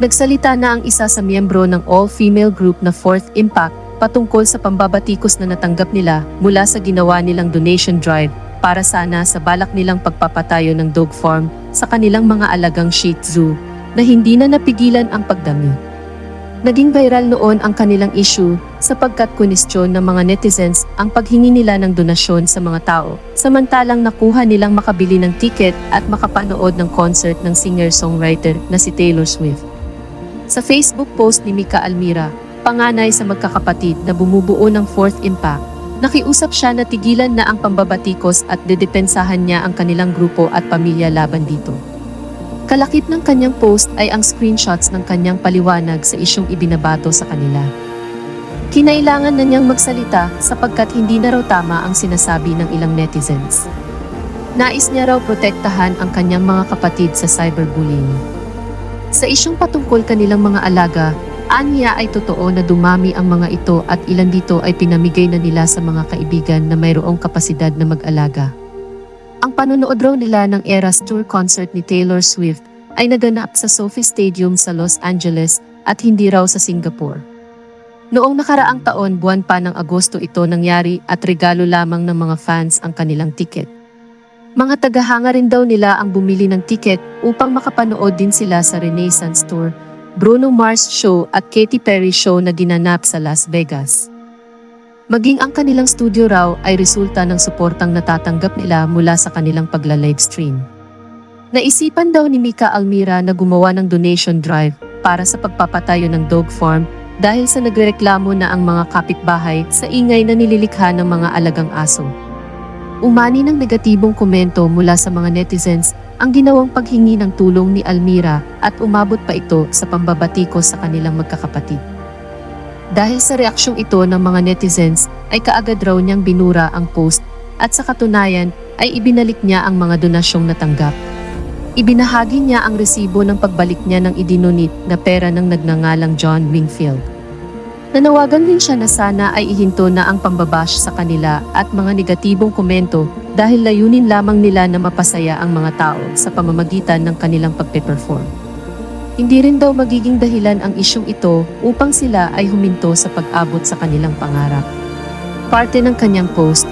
Nagsalita na ang isa sa miyembro ng all-female group na Fourth Impact patungkol sa pambabatikos na natanggap nila mula sa ginawa nilang donation drive para sana sa balak nilang pagpapatayo ng dog farm sa kanilang mga alagang Shih Tzu na hindi na napigilan ang pagdami. Naging viral noon ang kanilang issue sapagkat kunestyon ng mga netizens ang paghingi nila ng donasyon sa mga tao, samantalang nakuha nilang makabili ng ticket at makapanood ng concert ng singer-songwriter na si Taylor Swift. Sa Facebook post ni Mika Almira, panganay sa magkakapatid na bumubuo ng Fourth Impact, nakiusap siya na tigilan na ang pambabatikos at dedepensahan niya ang kanilang grupo at pamilya laban dito. Kalakip ng kanyang post ay ang screenshots ng kanyang paliwanag sa isyong ibinabato sa kanila. Kinailangan na niyang magsalita sapagkat hindi na raw tama ang sinasabi ng ilang netizens. Nais niya raw protektahan ang kanyang mga kapatid sa cyberbullying. Sa isyong patungkol kanilang mga alaga, aniya ay totoo na dumami ang mga ito at ilan dito ay pinamigay na nila sa mga kaibigan na mayroong kapasidad na mag-alaga. Ang panonood raw nila ng Eras Tour concert ni Taylor Swift ay naganap sa Sophie Stadium sa Los Angeles at hindi raw sa Singapore. Noong nakaraang taon buwan pa ng Agosto ito nangyari at regalo lamang ng mga fans ang kanilang tiket. Mga tagahanga rin daw nila ang bumili ng tiket upang makapanood din sila sa Renaissance Tour, Bruno Mars Show at Katy Perry Show na ginanap sa Las Vegas. Maging ang kanilang studio raw ay resulta ng suportang natatanggap nila mula sa kanilang pagla-livestream. Naisipan daw ni Mika Almira na gumawa ng donation drive para sa pagpapatayo ng dog farm dahil sa nagrereklamo na ang mga kapitbahay sa ingay na nililikha ng mga alagang aso. Umani ng negatibong komento mula sa mga netizens ang ginawang paghingi ng tulong ni Almira at umabot pa ito sa pambabatikos sa kanilang magkakapatid. Dahil sa reaksyong ito ng mga netizens ay kaagad raw niyang binura ang post at sa katunayan ay ibinalik niya ang mga donasyong natanggap. Ibinahagi niya ang resibo ng pagbalik niya ng idinonit na pera ng nagngangalang John Wingfield. Nanawagan din siya na sana ay ihinto na ang pambabash sa kanila at mga negatibong komento dahil layunin lamang nila na mapasaya ang mga tao sa pamamagitan ng kanilang pagpe-perform. Hindi rin daw magiging dahilan ang isyong ito upang sila ay huminto sa pag-abot sa kanilang pangarap. Parte ng kanyang post,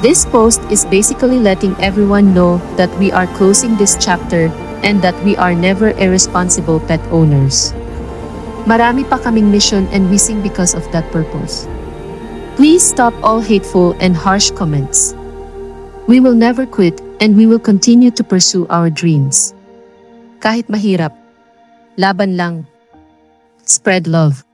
This post is basically letting everyone know that we are closing this chapter and that we are never irresponsible pet owners. Marami pa kaming mission and we sing because of that purpose. Please stop all hateful and harsh comments. We will never quit and we will continue to pursue our dreams. Kahit mahirap, laban lang. Spread love.